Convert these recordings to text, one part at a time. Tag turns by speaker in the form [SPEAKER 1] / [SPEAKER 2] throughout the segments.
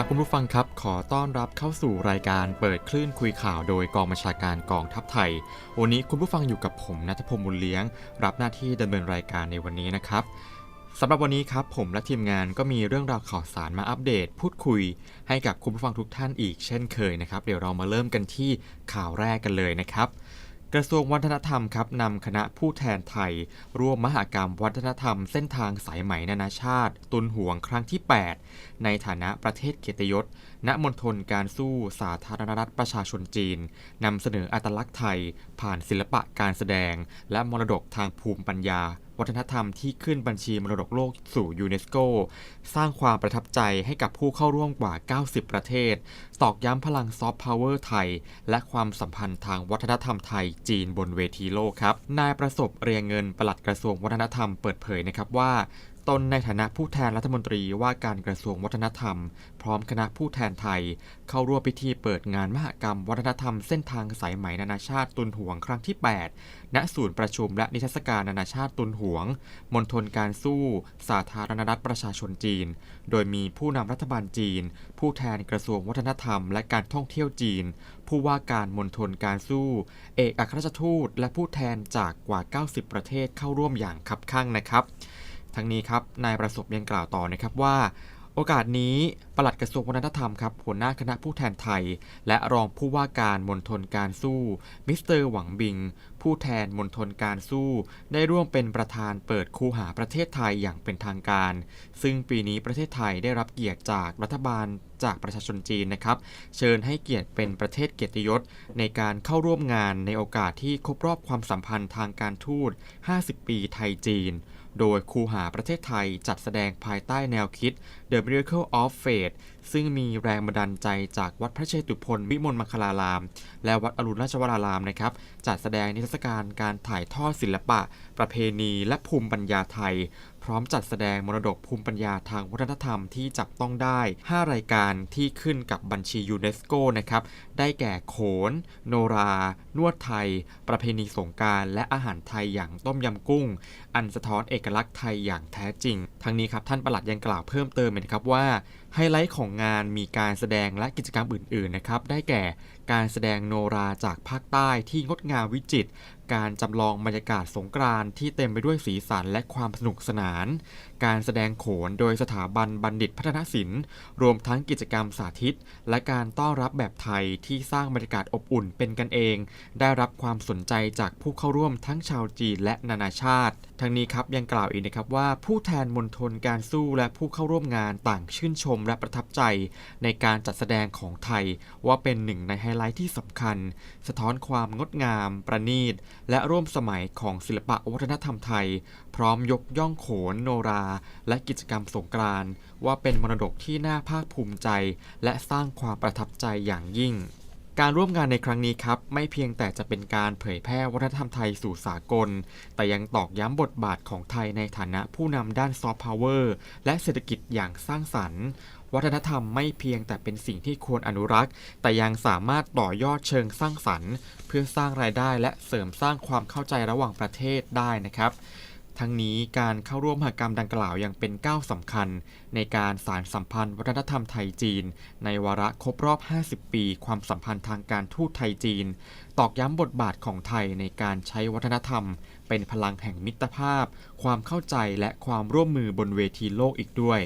[SPEAKER 1] ครับคุณผู้ฟังครับ ขอต้อนรับเข้าสู่รายการเปิดคลื่นคุยข่าวโดยกองบัญชาการกองทัพไทย วันนี้คุณผู้ฟังอยู่กับผมนัทพงศ์บุญเลี้ยง รับหน้าที่ดำเนินรายการในวันนี้นะครับสำหรับวันนี้ครับผมและทีมงานก็มีเรื่องราวข่าวสารมาอัปเดต พูดคุย ให้กับคุณผู้ฟังทุกท่านอีกเช่นเคยนะครับ เดี๋ยวเรามาเริ่มกันที่ข่าวแรกกันเลยนะครับ กระทรวงวัฒนธรรมครับนำคณะผู้แทนไทย ร่วมมหากรรมวัฒนธรรมเส้นทางสายไหมนานาชาติ ตุนห่วงครั้งที่ 8 ในฐานะประเทศเกียรติยศ ณมณฑลการสู้สาธารณรัฐประชาชนจีนนำเสนออัตลักษณ์ไทย ผ่านศิลปะการแสดง และมรดกทางภูมิปัญญา วัฒนธรรมที่ขึ้นบัญชีมรดกโลกสู่ยูเนสโก สร้างความประทับใจให้กับผู้เข้าร่วมกว่า 90 ประเทศ ตอกย้ำพลังซอฟต์พาวเวอร์ไทย และความสัมพันธ์ทางวัฒนธรรมไทยจีนบนเวทีโลกครับ นายประสบเรียงเงินปลัดกระทรวงวัฒนธรรมเปิดเผยนะครับว่า ตนในฐานะผู้แทนรัฐมนตรีว่าการกระทรวงวัฒนธรรม พร้อมคณะผู้แทนไทย เข้าร่วมพิธีเปิดงานมหกรรม วัฒนธรรมเส้นทางสายไหมนานาชาติตุนหวงครั้งที่ 8 ณ ศูนย์ประชุมและนิทรรศการนานาชาติตุนหวง มณฑลการสู้ สาธารณรัฐประชาชนจีน โดยมีผู้นำรัฐบาลจีน ผู้แทนกระทรวงวัฒนธรรม และการท่องเที่ยวจีน ผู้ว่าการมณฑลการสู้ เอกอัครราชทูต และผู้แทนจากกว่า 90 ประเทศเข้าร่วมอย่างคับข้างนะครับ ทั้งนี้ครับนายประสบยังกล่าวต่อนะครับว่า โอกาสนี้ปลัดกระทรวงวัฒนธรรมครับหัวหน้าคณะผู้แทนไทย และรองผู้ว่าการมณฑลการสู้มิสเตอร์หวังบิง ผู้แทนมณฑลการสู้ ได้ร่วมเป็นประธานเปิดคูหาประเทศไทยอย่างเป็นทางการ ซึ่งปีนี้ประเทศไทยได้รับเกียรติจากรัฐบาลจากประชาชนจีนนะครับ เชิญให้เกียรติเป็นประเทศเกียรติยศ ในการเข้าร่วมงานในโอกาสที่ครบรอบความสัมพันธ์ทางการทูต 50 ปีไทยจีน โดยคูหาประเทศไทยจัดแสดงภายใต้แนวคิด The Miracle of Faith ซึ่งมีแรงบันดาลใจจากวัดพระเชตุพนวิมลมังคลาราม และวัดอรุณราชวรารามนะครับ จัดแสดงนิทรรศการการถ่ายทอดศิลปะ ประเพณีและภูมิปัญญาไทย ร้อมจัดแสดงมรดกภูมิปัญญาทางวัฒนธรรมที่จับต้องได้ 5 รายการที่ขึ้นกับบัญชียูเนสโกนะครับ ได้แก่โขน โนรา นวดไทย ประเพณีสงการและอาหารไทยอย่างต้มยำกุ้ง อันสะท้อนเอกลักษณ์ไทยอย่างแท้จริง ทั้งนี้ครับท่านประหลัดยังกล่าวเพิ่มเติมนะครับว่าไฮไลท์ของงานมีการแสดงและกิจกรรมอื่นๆนะครับได้แก่การแสดงโนราจากภาคใต้ที่งดงามวิจิตร การจำลองบรรยากาศสงกรานต์ที่เต็มไปด้วยสีสันและความสนุกสนาน การแสดงโขนโดยสถาบันบัณฑิตพัฒนศิลป์ รวมทั้งกิจกรรมสาธิต และการต้อนรับแบบไทยที่สร้างบรรยากาศอบอุ่นเป็นกันเอง ได้รับความสนใจจากผู้เข้าร่วมทั้งชาวจีนและนานาชาติ ทั้งนี้ครับยังกล่าวอีกนะครับว่าผู้แทนมณฑลการสู้และผู้เข้าร่วมงานต่างชื่นชมและประทับใจ ในการจัดแสดงของไทยว่าเป็นหนึ่งในไฮไลท์ที่สำคัญ สะท้อนความงดงามประณีต และร่วมสมัยของศิลปะวัฒนธรรมไทย พร้อมยกย่องโขนโนรา และกิจกรรมสงกรานต์ว่าเป็นมรดกที่น่าภาคภูมิใจ และสร้างความประทับใจอย่างยิ่งการร่วมงานในครั้งนี้ครับ ไม่เพียงแต่จะเป็นการเผยแพร่วัฒนธรรมไทยสู่สากล แต่ยังตอกย้ำบทบาทของไทยในฐานะผู้นำด้านซอฟต์พาวเวอร์และเศรษฐกิจอย่างสร้างสรรค์ วัฒนธรรมไม่เพียงแต่เป็นสิ่งที่ควรอนุรักษ์ แต่ยังสามารถต่อยอดเชิงสร้างสรรค์ เพื่อสร้างรายได้และเสริมสร้างความเข้าใจระหว่างประเทศได้นะครับทั้งนี้การเข้าร่วมมหกรรมดังกล่าวยังเป็นก้าวสำคัญ ในการสานสัมพันธ์วัฒนธรรมไทยจีน ในวาระครบรอบ 50 ปี ความสัมพันธ์ทางการทูตไทยจีน ตอกย้ำบทบาทของไทยในการใช้วัฒนธรรม เป็นพลังแห่งมิตรภาพ ความเข้าใจและความร่วมมือบนเวทีโลกอีกด้วย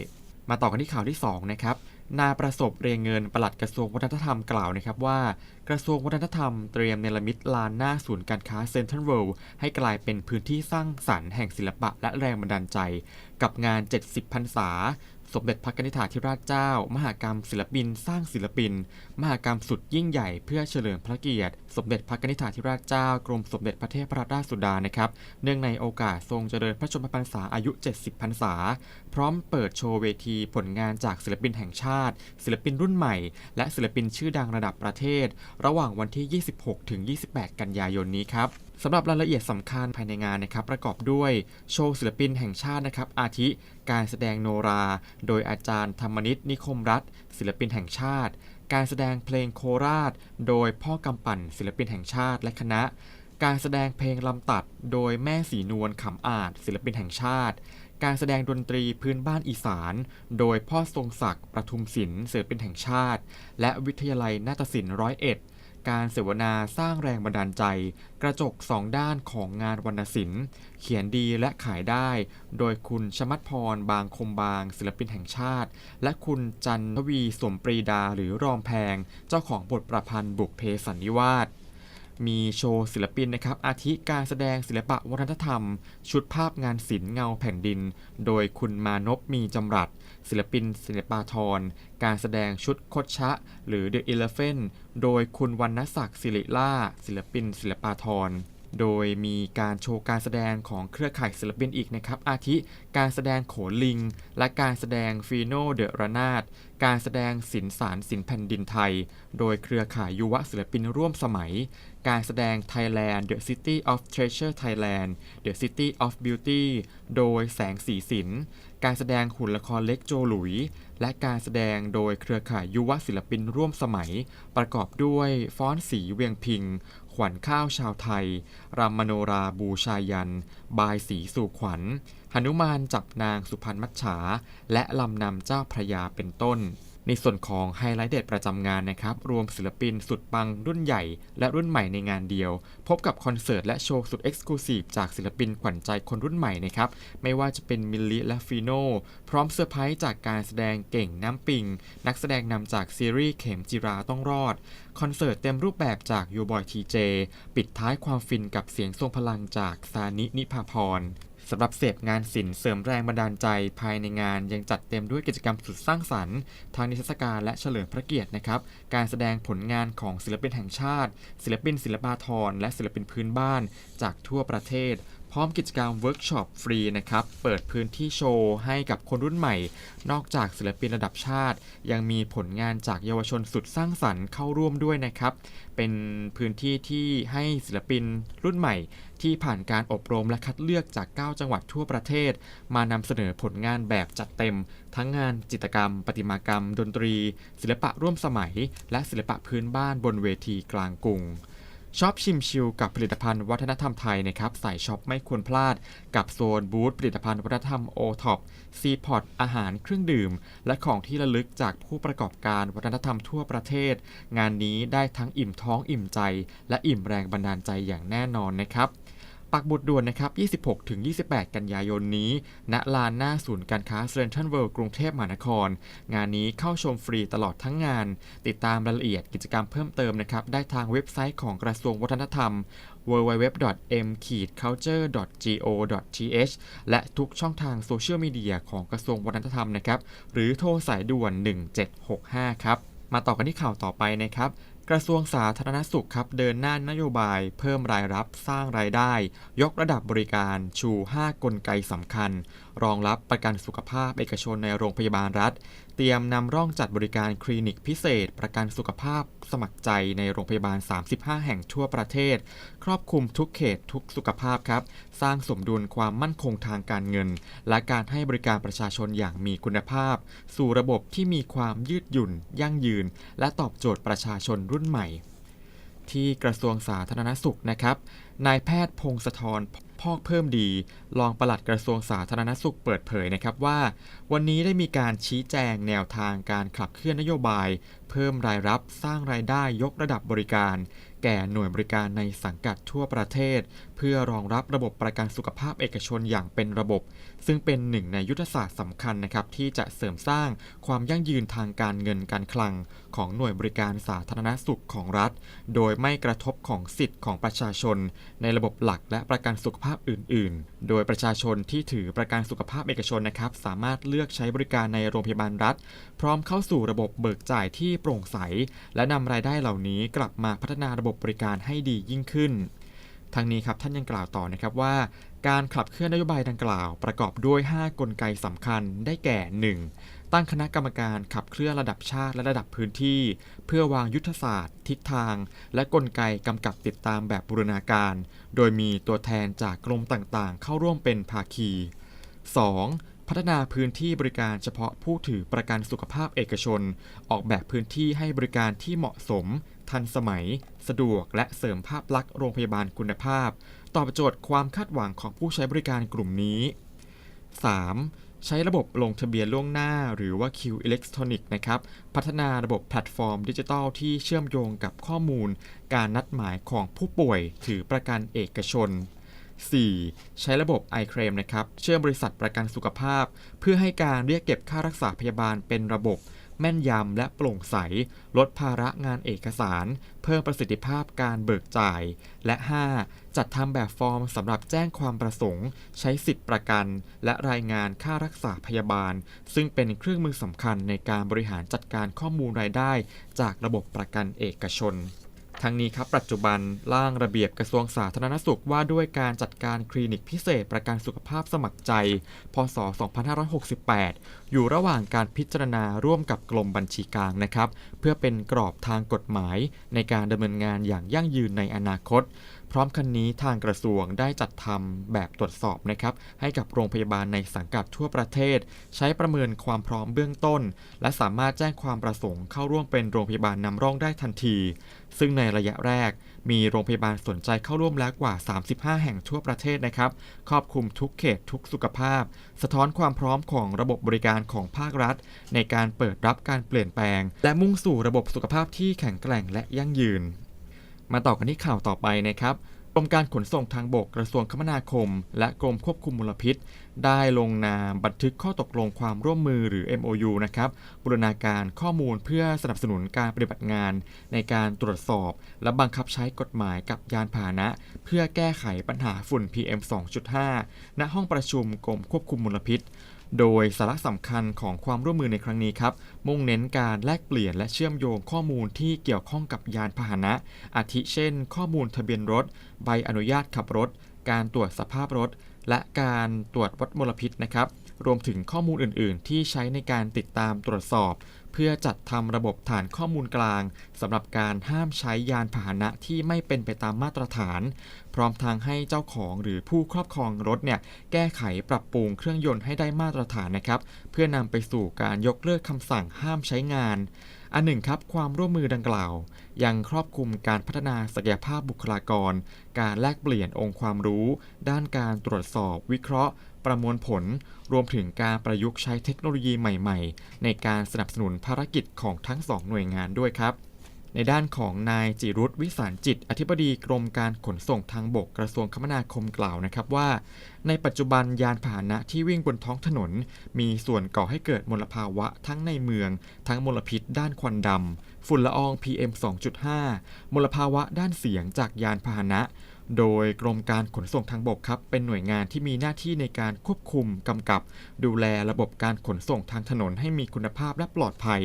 [SPEAKER 1] มาต่อกันที่ข่าวที่2นะครับนายประสบเรียงเงินปลัดกระทรวงวัฒนธรรมกล่าวนะครับว่า กระทรวงวัฒนธรรมเตรียมเนรมิตลานหน้าศูนย์การค้าเซ็นทรัลเวิลด์ให้กลายเป็นพื้นที่สร้างสรรค์แห่งศิลปะและแรงบันดาลใจ กับงาน 70พรรษา สมเด็จพระนิธิาธิราชเจ้า มหากรรมศิลปิน สร้างศิลปิน มหากรรมสุดยิ่งใหญ่เพื่อเฉลิมพระเกียรติ สมเด็จพระนิธิาธิราชเจ้ากรมสมเด็จพระเทพรัตนราชสุดานะครับ เนื่องในโอกาสทรงเจริญพระชนมพรรษาอายุ 70 พรรษา พร้อมเปิดโชว์เวทีผลงานจากศิลปินแห่งชาติ ศิลปินรุ่นใหม่ และศิลปินชื่อดังระดับประเทศ ระหว่างวันที่ 26ถึง28 กันยายนนี้ครับ สำหรับรายละเอียดสำคัญภายในงานนะครับประกอบด้วยโชว์ศิลปินแห่งชาตินะครับอาทิ การแสดงโนรา โดยอาจารย์ธรรมนิตนิคมรัฐ ศิลปินแห่งชาติ การแสดงเพลงโคราช โดยพ่อกำปั่น ศิลปินแห่งชาติและคณะ การแสดงเพลงลำตัด โดยแม่สีนวลขำอาจ ศิลปินแห่งชาติ การแสดงดนตรีพื้นบ้านอีสาน โดยพ่อทรงศักดิ์ประทุมศิลป์ศิลปินแห่งชาติ และวิทยาลัยนาฏศิลป์ร้อยเอ็ด การเสวนาสร้างแรงบันดาลใจ กระจกสองด้านของงานวรรณศิลป์ เขียนดีและขายได้ โดยคุณชมัดพรบางคมบางศิลปินแห่งชาติ และคุณจันทวีสมปรีดาหรือรอมแพง เจ้าของบทประพันธ์บุกเพสันนิวาสมีโชว์ศิลปินนะครับ อาทิการแสดงศิลปะวัฒนธรรม ชุดภาพงานศิลป์เงาแผ่นดิน โดยคุณมานพมีจำรัด ศิลปินศิลปาทร การแสดงชุดคดชะ หรือ The Elephant โดยคุณวรรณศักดิ์ศิริล่า ศิลปินศิลปาทร โดยมีการโชว์การแสดงของเครือข่ายศิลปินอีกนะครับ อาทิการแสดงโขนลิง และการแสดงฟีโนเดอะระนาด การแสดงศิลสารศิลแผ่นดินไทย โดยเครือข่ายยุวศิลปินร่วมสมัย การแสดง Thailand The City of Treasure Thailand The City of Beauty โดยแสงสีสินการแสดงหุ่นละครเล็กโจหลุย และการแสดงโดยเครือข่ายยุวศิลปินร่วมสมัย ประกอบด้วยฟ้อนสีเวียงพิง ขวัญข้าวชาวไทยรำมโนราบูชายัน บายสีสู่ขวัญหนุมานจับนางสุพรรณมัจฉา และลำนำเจ้าพระยาเป็นต้น ในส่วนของไฮไลท์เด็ดประจำงานนะครับ รวมศิลปินสุดปังรุ่นใหญ่ และรุ่นใหม่ในงานเดียว พบกับคอนเสิร์ตและโชว์สุดเอ็กซ์คลูซีฟจากศิลปินขวัญใจคนรุ่นใหม่นะครับ ไม่ว่าจะเป็นมิลลิและฟีโนพร้อมเซอร์ไพรส์จากการแสดงเก่งน้ำปิง นักแสดงนำจากซีรีส์เข็มจิราต้องรอด คอนเสิร์ตเต็มรูปแบบจากยูบอยทีเจปิดท้ายความฟินกับเสียงทรงพลังจากซานินิพาพร สำหรับเสพงานศิลป์เสริมแรงบันดาลใจภายในงานยังจัดเต็มด้วยกิจกรรมสุดสร้างสรรค์ทางนิทรรศการและเฉลิมพระเกียรตินะครับ การแสดงผลงานของศิลปินแห่งชาติ ศิลปินศิลปาทรและศิลปินพื้นบ้านจากทั่วประเทศ พร้อมกิจกรรมเวิร์กช็อปฟรีนะครับ เปิดพื้นที่โชว์ ให้กับคนรุ่นใหม่ นอกจากศิลปินระดับชาติ ยังมีผลงานจากเยาวชนสุดสร้างสรรค์เข้าร่วมด้วยนะครับ เป็นพื้นที่ที่ให้ศิลปินรุ่นใหม่ ที่ผ่านการอบรมและคัดเลือกจาก 9 จังหวัดทั่วประเทศ มานำเสนอผลงานแบบจัดเต็ม ทั้งงานจิตรกรรม ประติมากรรม ดนตรี ศิลปะร่วมสมัย และศิลปะพื้นบ้านบนเวทีกลางกรุง ชอบชิมชิลกับผลิตภัณฑ์วัฒนธรรมไทยนะครับสายช็อปไม่ควรพลาด กับโซนบูธผลิตภัณฑ์วัฒนธรรมโอท็อปซีพอตอาหารเครื่องดื่ม และของที่ระลึกจากผู้ประกอบการวัฒนธรรมทั่วประเทศ งานนี้ได้ทั้งอิ่มท้องอิ่มใจ และอิ่มแรงบันดาลใจอย่างแน่นอนนะครับ ปักบุดด่วนนะครับ 26-28 กันยายนนี้ ณ ลานหน้าศูนย์การค้าเซ็นทรัลเวิลด์กรุงเทพมหานคร งานนี้เข้าชมฟรีตลอดทั้งงาน ติดตามรายละเอียดกิจกรรมเพิ่มเติมนะครับ ได้ทางเว็บไซต์ของกระทรวงวัฒนธรรม www.m-culture.go.th และทุกช่องทางโซเชียลมีเดียของกระทรวงวัฒนธรรมนะครับ หรือโทรสายด่วน 1765 ครับ มาต่อกันที่ข่าวต่อไปนะครับ กระทรวงสาธารณสุขครับเดินหน้านโยบายเพิ่มรายรับสร้างรายได้ ยกระดับบริการชู 5 กลไกสำคัญ รองรับประกันสุขภาพเอกชนในโรงพยาบาลรัฐ เตรียมนำร่องจัดบริการคลินิกพิเศษ ประกันสุขภาพสมัครใจในโรงพยาบาล 35 แห่งทั่วประเทศ ครอบคลุมทุกเขตทุกสุขภาพครับ สร้างสมดุลความมั่นคงทางการเงิน และการให้บริการประชาชนอย่างมีคุณภาพ สู่ระบบที่มีความยืดหยุ่น ยั่งยืน และตอบโจทย์ประชาชนรุ่นใหม่ที่กระทรวงสาธารณสุขนะครับ นายแพทย์พงศธร พอกเพิ่มดี รองปลัดกระทรวงสาธารณสุขเปิดเผยนะครับว่า วันนี้ได้มีการชี้แจงแนวทางการขับเคลื่อนนโยบาย เพิ่มรายรับสร้างรายได้ยกระดับบริการ แก่หน่วยบริการในสังกัดทั่วประเทศ เพื่อรองรับระบบประกันสุขภาพเอกชนอย่างเป็นระบบ ซึ่งเป็นหนึ่งในยุทธศาสตร์สำคัญนะครับที่จะเสริมสร้างความยั่งยืนทางการเงินการคลัง ของหน่วยบริการสาธารณสุขของรัฐ โดยไม่กระทบของสิทธิ์ของประชาชน ในระบบหลักและประกันสุขภาพอื่น ๆ โดยประชาชนที่ถือประกันสุขภาพเอกชนนะครับสามารถเลือกใช้บริการในโรงพยาบาลรัฐ ร้อมเข้าสู่ระบบเบิกจ่ายที่โปร่งใส และนำรายได้เหล่านี้กลับมาพัฒนาระบบบริการให้ดียิ่งขึ้นทั้งนี้ครับท่านยังกล่าวต่อนะครับว่า การขับเคลื่อนนโยบายดังกล่าวประกอบด้วย 5 กลไกสำคัญได้แก่ 1. ตั้งคณะกรรมการขับเคลื่อนระดับชาติและระดับพื้นที่ เพื่อวางยุทธศาสตร์ ทิศทาง และกลไกกำกับติดตามแบบบูรณาการ โดยมีตัวแทนจากกรมต่างๆ เข้าร่วมเป็นภาคี 2. พัฒนาพื้นที่บริการเฉพาะผู้ถือประกันสุขภาพเอกชน ออกแบบพื้นที่ให้บริการที่เหมาะสม ทันสมัย สะดวก และเสริมภาพลักษณ์โรงพยาบาลคุณภาพ ตอบโจทย์ความคาดหวังของผู้ใช้บริการกลุ่มนี้ 3. ใช้ระบบลงทะเบียนล่วงหน้า หรือว่าคิวอิเล็กทรอนิกส์นะครับ พัฒนาระบบแพลตฟอร์มดิจิทัลที่เชื่อมโยงกับข้อมูล การนัดหมายของผู้ป่วยถือประกันเอกชน 4. ใช้ระบบ iClaim นะครับ เชื่อมบริษัทประกันสุขภาพ เพื่อให้การเรียกเก็บค่ารักษาพยาบาลเป็นระบบ แม่นยำและโปร่งใส ลดภาระงานเอกสาร เพิ่มประสิทธิภาพการเบิกจ่าย และ 5. จัดทำแบบฟอร์มสำหรับแจ้งความประสงค์ ใช้สิทธิประกัน และรายงานค่ารักษาพยาบาล ซึ่งเป็นเครื่องมือสำคัญในการบริหารจัดการข้อมูลรายได้ จากระบบประกันเอกชน ทั้งนี้ครับปัจจุบันร่างระเบียบกระทรวงสาธารณสุขว่าด้วยการจัดการคลินิกพิเศษประกันสุขภาพสมัครใจ พศ 2568 อยู่ระหว่างการพิจารณาร่วมกับกรมบัญชีกลางนะครับ เพื่อเป็นกรอบทางกฎหมายในการดำเนินงานอย่างยั่งยืนในอนาคต พร้อมกันนี้ทางกระทรวงได้จัดทำแบบตรวจสอบนะครับให้กับโรงพยาบาลในสังกัดทั่วประเทศ ใช้ประเมินความพร้อมเบื้องต้น และสามารถแจ้งความประสงค์เข้าร่วมเป็นโรงพยาบาลนำร่องได้ทันที ซึ่งในระยะแรก มีโรงพยาบาลสนใจเข้าร่วมแล้วกว่า 35 แห่งทั่วประเทศนะครับครอบคลุมทุกเขตทุกสุขภาพ สะท้อนความพร้อมของระบบบริการของภาครัฐ ในการเปิดรับการเปลี่ยนแปลง และมุ่งสู่ระบบสุขภาพที่แข็งแกร่งและยั่งยืน มาต่อกันที่ข่าวต่อไปนะครับกรมการขนส่งทางบกกระทรวงคมนาคม และกรมควบคุมมลพิษ ได้ลงนามบันทึกข้อตกลงความร่วมมือหรือ MOU นะครับบูรณาการข้อมูลเพื่อสนับสนุนการปฏิบัติงาน ในการตรวจสอบ และบังคับใช้กฎหมายกับยานพาหนะ เพื่อแก้ไขปัญหาฝุ่น PM 2.5 ณห้องประชุมกรมควบคุมมลพิษ โดยสาระสำคัญของความร่วมมือในครั้งนี้ครับ มุ่งเน้นการแลกเปลี่ยนและเชื่อมโยงข้อมูลที่เกี่ยวข้องกับยานพาหนะ อาทิเช่น ข้อมูลทะเบียนรถ ใบอนุญาตขับรถ การตรวจสภาพรถ และการตรวจวัดมลพิษนะครับ รวมถึงข้อมูลอื่น ๆ ที่ใช้ในการติดตามตรวจสอบ เพื่อจัดทำระบบฐานข้อมูลกลางสำหรับการห้ามใช้ยานพาหนะที่ไม่เป็นไปตามมาตรฐาน พร้อมทางให้เจ้าของหรือผู้ครอบครองรถเนี่ยแก้ไขปรับปรุงเครื่องยนต์ให้ได้มาตรฐานนะครับ เพื่อนำไปสู่การยกเลิกคำสั่งห้ามใช้งานอันหนึ่งครับความร่วมมือดังกล่าว ยังครอบคลุมการพัฒนาศักยภาพบุคลากร การแลกเปลี่ยนองค์ความรู้ ด้านการตรวจสอบวิเคราะห์ ประมวลผล รวมถึงการประยุกต์ใช้เทคโนโลยีใหม่ๆ ในการสนับสนุนภารกิจของทั้งสองหน่วยงานด้วยครับ ในด้านของนายจิรุธวิสารจิต อธิบดีกรมการขนส่งทางบกกระทรวงคมนาคมกล่าวนะครับว่า ในปัจจุบันยานพาหนะที่วิ่งบนท้องถนน มีส่วนก่อให้เกิดมลภาวะทั้งในเมือง ทั้งมลพิษด้านควันดำฝุ่นละออง PM 2.5 มลภาวะด้านเสียงจากยานพาหนะ โดยกรมการขนส่งทางบกครับ เป็นหน่วยงานที่มีหน้าที่ในการควบคุมกำกับ ดูแลระบบการขนส่งทางถนนให้มีคุณภาพและปลอดภัย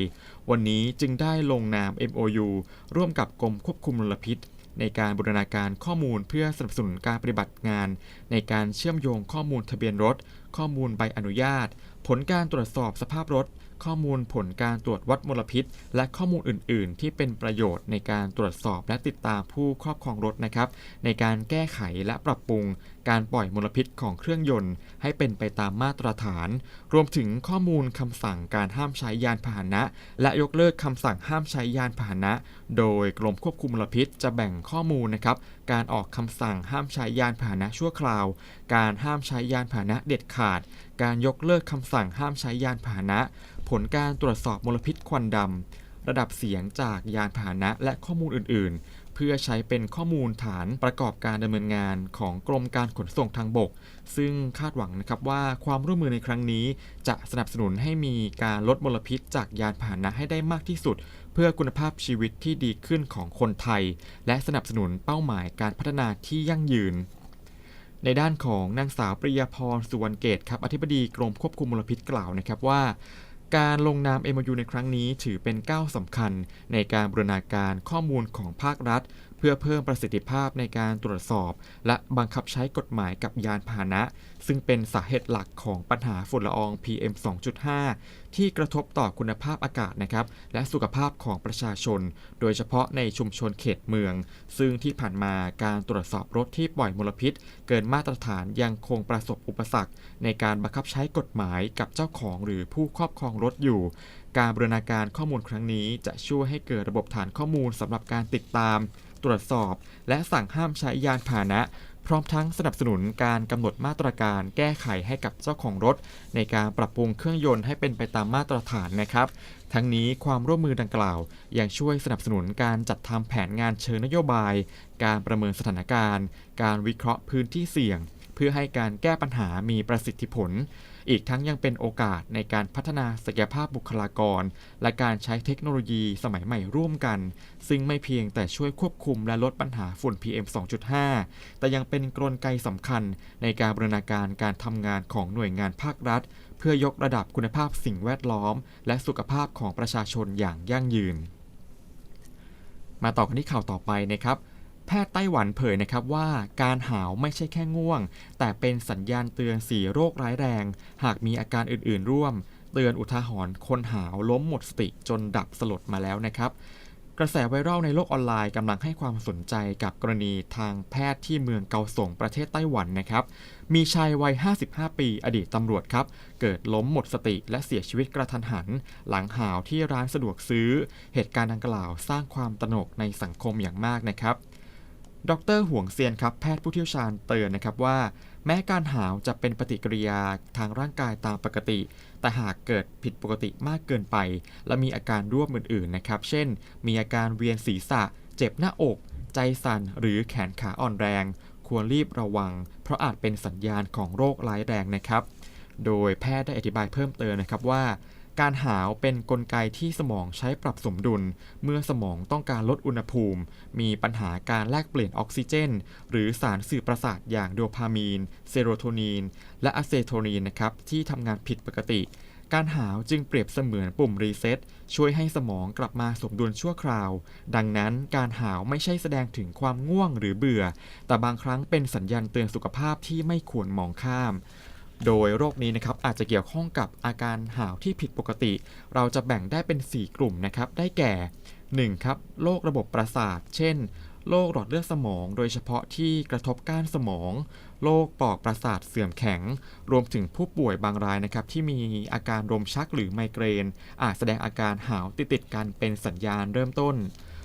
[SPEAKER 1] วันนี้จึงได้ลงนาม MOU ร่วมกับกรมควบคุมมลพิษ ในการบูรณาการข้อมูลเพื่อสนับสนุนการปฏิบัติงาน ในการเชื่อมโยงข้อมูลทะเบียนรถ ข้อมูลใบอนุญาต ผลการตรวจสอบสภาพรถ ข้อมูลผลการตรวจวัดมลพิษ และข้อมูลอื่น ๆ ที่เป็นประโยชน์ในการตรวจสอบและติดตามผู้ครอบครองรถนะครับ ในการแก้ไขและปรับปรุง การปล่อยมลพิษของเครื่องยนต์ ให้เป็นไปตามมาตรฐาน รวมถึงข้อมูลคำสั่งการห้ามใช้ยานพาหนะ และยกเลิกคำสั่งห้ามใช้ยานพาหนะ โดยกรมควบคุมมลพิษจะแบ่งข้อมูลนะครับการออกคำสั่งห้ามใช้ยานพาหนะชั่วคราว การห้ามใช้ยานพาหนะเด็ดขาด การยกเลิกคำสั่งห้ามใช้ยานพาหนะ ผลการตรวจสอบมลพิษควันดำ ระดับเสียงจากยานพาหนะและข้อมูลอื่น ๆ เพื่อใช้เป็นข้อมูลฐานประกอบการดำเนินงานของกรมการขนส่งทางบก ซึ่งคาดหวังนะครับว่าความร่วมมือในครั้งนี้ จะสนับสนุนให้มีการลดมลพิษจากยานพาหนะให้ได้มากที่สุด เพื่อคุณภาพชีวิตที่ดีขึ้นของคนไทย และสนับสนุนเป้าหมายการพัฒนาที่ยั่งยืนในด้านของนางสาวปริยาพรสุวรรณเกตครับอธิบดีกรมควบคุมมลพิษกล่าวนะครับว่า การลงนาม MOU ในครั้งนี้ถือเป็นก้าวสำคัญในการบรณาการข้อมูลของภาครัฐ เพื่อเพิ่มประสิทธิภาพในการตรวจสอบ และบังคับใช้กฎหมายกับยานพาหนะ ซึ่งเป็นสาเหตุหลักของปัญหาฝุ่นละออง PM 2.5 ที่กระทบต่อคุณภาพอากาศนะครับและสุขภาพของประชาชน โดยเฉพาะในชุมชนเขตเมือง ซึ่งที่ผ่านมาการตรวจสอบรถที่ปล่อยมลพิษ เกินมาตรฐานยังคงประสบอุปสรรค ในการบังคับใช้กฎหมายกับเจ้าของหรือผู้ครอบครองรถอยู่ การบรณาการข้อมูลครั้งนี้ จะช่วยให้เกิดระบบฐานข้อมูลสำหรับการติดตาม ตรวจสอบ และสั่งห้ามใช้ยานพาหนะ พร้อมทั้งสนับสนุนการกำหนดมาตรการแก้ไขให้กับเจ้าของรถ ในการปรับปรุงเครื่องยนต์ให้เป็นไปตามมาตรฐานนะครับ ทั้งนี้ความร่วมมือดังกล่าว ยังช่วยสนับสนุนการจัดทำแผนงานเชิงนโยบาย การประเมินสถานการณ์ การวิเคราะห์พื้นที่เสี่ยง เพื่อให้การแก้ปัญหามีประสิทธิผล อีกทั้งยังเป็นโอกาสในการพัฒนาศักยภาพบุคลากร และการใช้เทคโนโลยีสมัยใหม่ร่วมกัน ซึ่งไม่เพียงแต่ช่วยควบคุมและลดปัญหาฝุ่น PM 2.5 แต่ยังเป็นกลไกสำคัญในการบรรณาการการทำงานของหน่วยงานภาครัฐ เพื่อยกระดับคุณภาพสิ่งแวดล้อม และสุขภาพของประชาชนอย่างยั่งยืน มาต่อกันที่ข่าวต่อไปนะครับ แพทย์ไต้หวันเผยนะครับว่าการหาวไม่ใช่แค่ง่วง แต่เป็นสัญญาณเตือนสี่โรคร้ายแรง หากมีอาการอื่นๆ ร่วม เตือนอุทาหรณ์คนหาวล้มหมดสติจนดับสลดมาแล้วนะครับกระแสไวรัลในโลกออนไลน์กำลังให้ความสนใจกับกรณีทางแพทย์ที่เมืองเกาสงประเทศไต้หวันนะครับ มีชายวัย 55 ปีอดีตตำรวจครับ เกิดล้มหมดสติและเสียชีวิตกระทันหัน หลังหาวที่ร้านสะดวกซื้อ เหตุการณ์ดังกล่าวสร้างความตระหนกในสังคมอย่างมากนะครับ ดรห่วงเซียนครับแพทย์ผู้เชี่ยวชาญเตือนนะครับว่า แม้การหาวจะเป็นปฏิกิริยาทางร่างกายตามปกติ แต่หากเกิดผิดปกติมากเกินไป และมีอาการร่วมอื่นๆนะครับ เช่น มีอาการเวียนศีรษะ เจ็บหน้าอก ใจสั่นหรือแขนขาอ่อนแรง ควรรีบระวัง เพราะอาจเป็นสัญญาณของโรคร้ายแรงนะครับ โดยแพทย์ได้อธิบายเพิ่มเติมนะครับว่า การหาวเป็นนกลไกที่สมองใช้ปรับสมดุล เมื่อสมองต้องการลดอุณหภูมิ มีปัญหาการแลกเปลี่ยนออกซิเจน หรือสารสื่อประสาทอย่างโดพามีน เซโรโทนิน และอะเซโทนินนะครับที่ทำงานผิดปกติ การหาวจึงเปรียบเสมือนปุ่มรีเซ็ตช่วยให้สมองกลับมาสมดุลชั่วคราว ดังนั้นการหาวไม่ใช่แสดงถึงความง่วงหรือเบื่อ แต่บางครั้งเป็นสัญญาณเตือนสุขภาพที่ไม่ควรมองข้าม โดยโรคนี้นะครับอาจจะเกี่ยวข้องกับอาการหาวที่ผิดปกติ เราจะแบ่งได้เป็น 4 กลุ่มนะครับ ได้แก่ 1. ครับโรคระบบประสาท เช่น โรคหลอดเลือดสมอง โดยเฉพาะที่กระทบก้านสมอง โรคปอดประสาทเสื่อมแข็ง รวมถึงผู้ป่วยบางรายนะครับที่มีอาการลมชักหรือไมเกรน อาจแสดงอาการหาวติดติดกันเป็นสัญญาณเริ่มต้น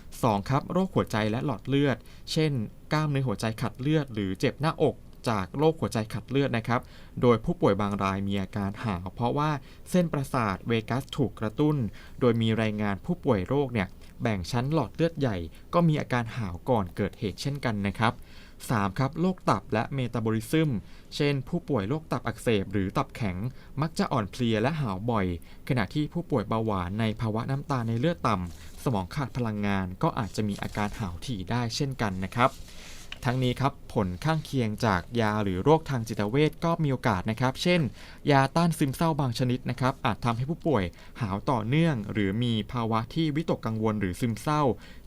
[SPEAKER 1] 2. ครับโรคหัวใจและหลอดเลือด เช่น กล้ามเนื้อหัวใจขัดเลือดหรือเจ็บหน้าอก จากโรคหัวใจขัดเลือดนะครับ โดยผู้ป่วยบางรายมีอาการหาว เพราะว่าเส้นประสาทเวกัสถูกกระตุ้น โดยมีรายงานผู้ป่วยโรคเนี่ยแบ่งชั้นหลอดเลือดใหญ่ ก็มีอาการหาวก่อนเกิดเหตุเช่นกันนะครับ 3. ครับโรคตับและเมตาบอลิซึม เช่น ผู้ป่วยโรคตับอักเสบหรือตับแข็ง มักจะอ่อนเพลียและหาวบ่อย ขณะที่ผู้ป่วยเบาหวานในภาวะน้ำตาลในเลือดต่ำ สมองขาดพลังงานก็อาจจะมีอาการหาวถี่ได้เช่นกันนะครับ ทั้งนี้ครับผลข้างเคียงจากยาหรือโรคทางจิตเวชก็มีโอกาสนะครับ เช่น ยาต้านซึมเศร้าบางชนิดนะครับอาจทำให้ผู้ป่วยหาวต่อเนื่อง หรือมีภาวะที่วิตกกังวลหรือซึมเศร้า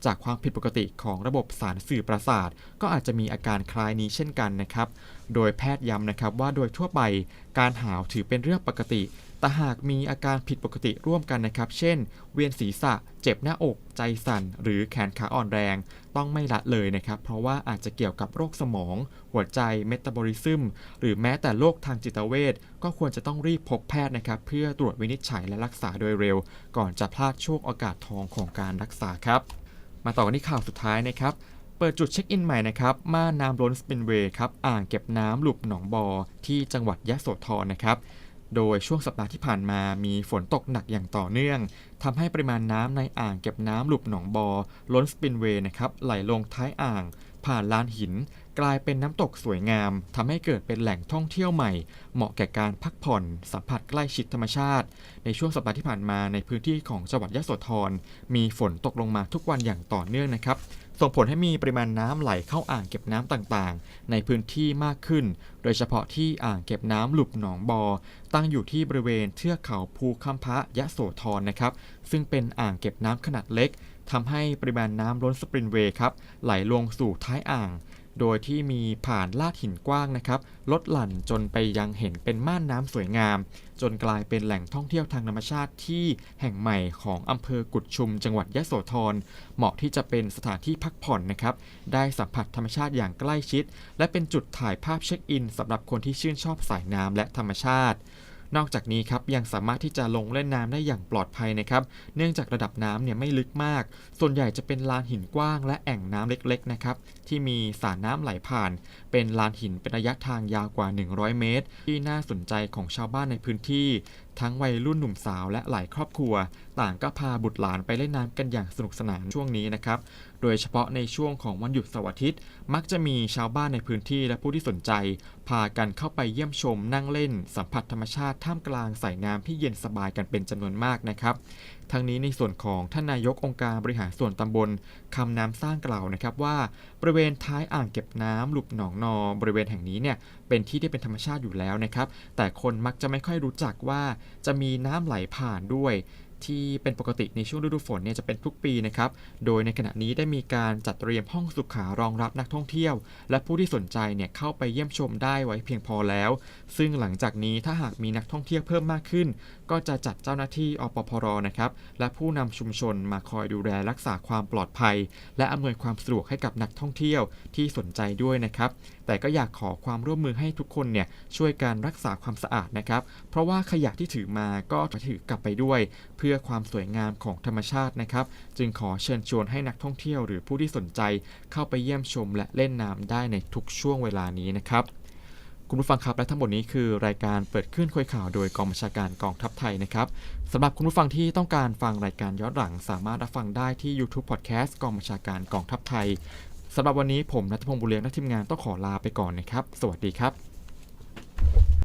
[SPEAKER 1] จากความผิดปกติของระบบสารสื่อประสาท ก็อาจจะมีอาการคล้ายนี้เช่นกันนะครับ โดยแพทย์ย้ำนะครับว่าโดยทั่วไปการหาวถือเป็นเรื่องปกติ แต่หากมีอาการผิดปกติร่วมกันนะครับ เช่น เวียนศีรษะ เจ็บหน้าอก ใจสั่น หรือแขนขาอ่อนแรง ต้องไม่ละเลยนะครับ เพราะว่าอาจจะเกี่ยวกับโรคสมอง หัวใจ เมตาบอลิซึม หรือแม้แต่โรคทางจิตเวช ก็ควรจะต้องรีบพบแพทย์นะครับ เพื่อตรวจวินิจฉัยและรักษาโดยเร็ว ก่อนจะพลาดช่วงโอกาสทองของการรักษาครับ มาต่อกันที่ข่าวสุดท้ายนะครับเปิดจุดเช็คอินใหม่นะครับ ม่านน้ำล้นสปินเวย์ครับ อ่างเก็บน้ำหลุบหนองบอ ที่จังหวัดยะโสธรนะครับ โดยช่วงสัปดาห์ที่ผ่านมามีฝนตกหนักอย่างต่อเนื่องทำให้ปริมาณน้ำในอ่างเก็บน้ำหลุบหนองบอ ล้นสปินเวย์นะครับไหลลงท้ายอ่าง ผ่านลานหิน กลายเป็นน้ำตกสวยงามทำให้เกิดเป็นแหล่งท่องเที่ยวใหม่ เหมาะแก่การพักผ่อน สัมผัสใกล้ชิดธรรมชาติ ในช่วงสัปดาห์ที่ผ่านมาในพื้นที่ของจังหวัดยะโสธรมีฝนตกลงมาทุกวันอย่างต่อเนื่องนะครับ ส่งผลให้มีปริมาณน้ำไหลเข้าอ่างเก็บน้ำต่างๆ ในพื้นที่มากขึ้น โดยเฉพาะที่อ่างเก็บน้ำหลุบหนองบอ ตั้งอยู่ที่บริเวณเทือกเขาภูคัมพะยะโสธรนะครับ ซึ่งเป็นอ่างเก็บน้ำขนาดเล็กทำให้ปริมาณน้ำล้นสปรินเวย์ครับไหลลงสู่ท้ายอ่าง โดยที่มีผ่านลาดหินกว้างนะครับลดหลั่นจนไปยังเห็นเป็นม่านน้ำสวยงาม จนกลายเป็นแหล่งท่องเที่ยวทางธรรมชาติที่แห่งใหม่ของอำเภอกุดชุม จังหวัดยะโสธรเหมาะที่จะเป็นสถานที่พักผ่อนนะครับได้สัมผัสธรรมชาติอย่างใกล้ชิด และเป็นจุดถ่ายภาพเช็คอินสำหรับคนที่ชื่นชอบสายน้ำและธรรมชาติ นอกจากนี้ครับยังสามารถที่จะลงเล่นน้ำได้อย่างปลอดภัยนะครับ เนื่องจากระดับน้ำเนี่ยไม่ลึกมาก ส่วนใหญ่จะเป็นลานหินกว้าง และแอ่งน้ำเล็กๆนะครับที่มีสระน้ำไหลผ่าน เป็นลานหินเป็นระยะทางยาวกว่า 100 เมตร ที่น่าสนใจของชาวบ้านในพื้นที่ ทั้งวัยรุ่นหนุ่มสาวและหลายครอบครัว ต่างก็พาบุตรหลานไปเล่นน้ำกันอย่างสนุกสนานช่วงนี้นะครับ โดยเฉพาะในช่วงของวันหยุดเสาร์อาทิตย์ มักจะมีชาวบ้านในพื้นที่และผู้ที่สนใจ พากันเข้าไปเยี่ยมชมนั่งเล่น สัมผัสธรรมชาติท่ามกลางสายน้ำที่เย็นสบายกันเป็นจำนวนมากนะครับ ทั้งนี้ในส่วนของท่านนายกองค์การบริหารส่วนตำบลคำน้ำสร้างกล่าวนะครับว่าบริเวณท้ายอ่างเก็บน้ำหลุบหนองนอบริเวณแห่งนี้เนี่ยเป็นที่ที่เป็นธรรมชาติอยู่แล้วนะครับ แต่คนมักจะไม่ค่อยรู้จักว่าจะมีน้ำไหลผ่านด้วย ที่เป็นปกติในช่วงฤดูฝนเนี่ยจะเป็นทุกปีนะครับ โดยในขณะนี้ได้มีการจัดเตรียมห้องสุขารองรับนักท่องเที่ยว และผู้ที่สนใจเนี่ยเข้าไปเยี่ยมชมได้ไว้เพียงพอแล้ว ซึ่งหลังจากนี้ถ้าหากมีนักท่องเที่ยวเพิ่มมากขึ้น ก็จะจัดเจ้าหน้าที่อปพรนะครับ และผู้นำชุมชนมาคอยดูแลรักษาความปลอดภัย และอำนวยความสะดวกให้กับนักท่องเที่ยวที่สนใจด้วยนะครับ แต่ก็อยากขอความร่วมมือให้ทุกคนเนี่ยช่วยการรักษาความสะอาดนะครับ เพราะว่าขยะที่ถือมาก็จะถือกลับไปด้วย เพื่อความสวยงามของธรรมชาตินะครับ จึงขอเชิญชวนให้นักท่องเที่ยวหรือผู้ที่สนใจเข้าไปเยี่ยมชมและเล่นน้ำได้ในทุกช่วงเวลานี้นะครับคุณผู้ฟังครับ และทั้งหมดนี้คือรายการเปิดขึ้นคุยข่าวโดยกองบัญชาการกองทัพไทยนะครับสำหรับคุณผู้ฟังที่ต้องการฟังรายการย้อนหลัง สามารถรับฟังได้ที่ YouTube Podcast กองบัญชาการกองทัพไทย สำหรับวันนี้ผมนัทพงศ์บุเรียงและทีมงานต้องขอลาไปก่อนนะครับ สวัสดีครับ